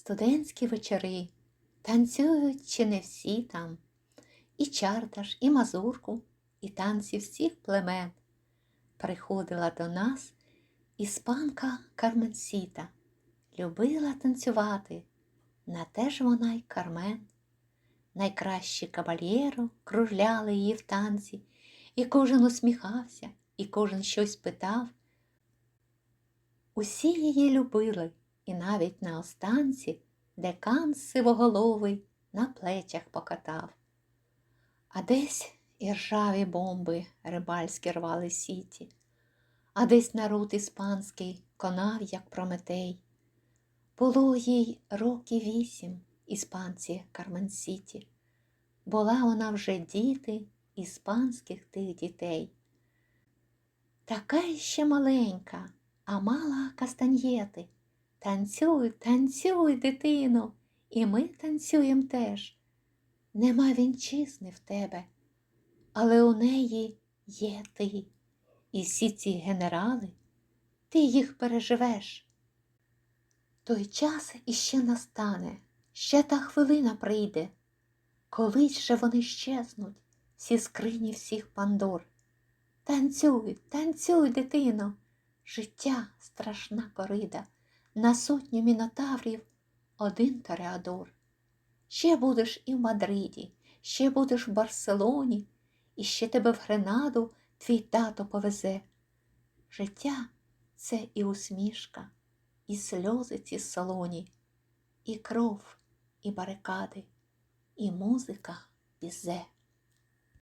студентські вечори, танцюють чи не всі там, і чардаш, і мазурку, і танці всіх племен. Приходила до нас іспанка Карменсіта, любила танцювати, на те ж вона й Кармен. Найкращі кавальєру кружляли її в танці, і кожен усміхався, і кожен щось питав. Усі її любили, і навіть на останці декан сивоголовий на плечах покатав. А десь і ржаві бомби рибальські рвали сіті, а десь народ іспанський конав, як Прометей. Було їй років вісім, іспанці Кармен-Сіті. Була вона вже діти іспанських тих дітей. Така ще маленька, а мала кастаньєти. Танцюй, танцюй, дитино, і ми танцюєм теж. Нема вінчизни в тебе, але у неї є ти. І всі ці генерали, ти їх переживеш. Той час іще настане, ще та хвилина прийде, колись же вони щезнуть, всі скрині всіх пандор. Танцюй, танцюй, дитино, життя страшна корида, на сотню мінотаврів один Тореадор. Ще будеш і в Мадриді, ще будеш в Барселоні, і ще тебе в Гренаду твій тато повезе. Життя це і усмішка, і сльози ці солоні, і кров, і барикади, і музика бізе.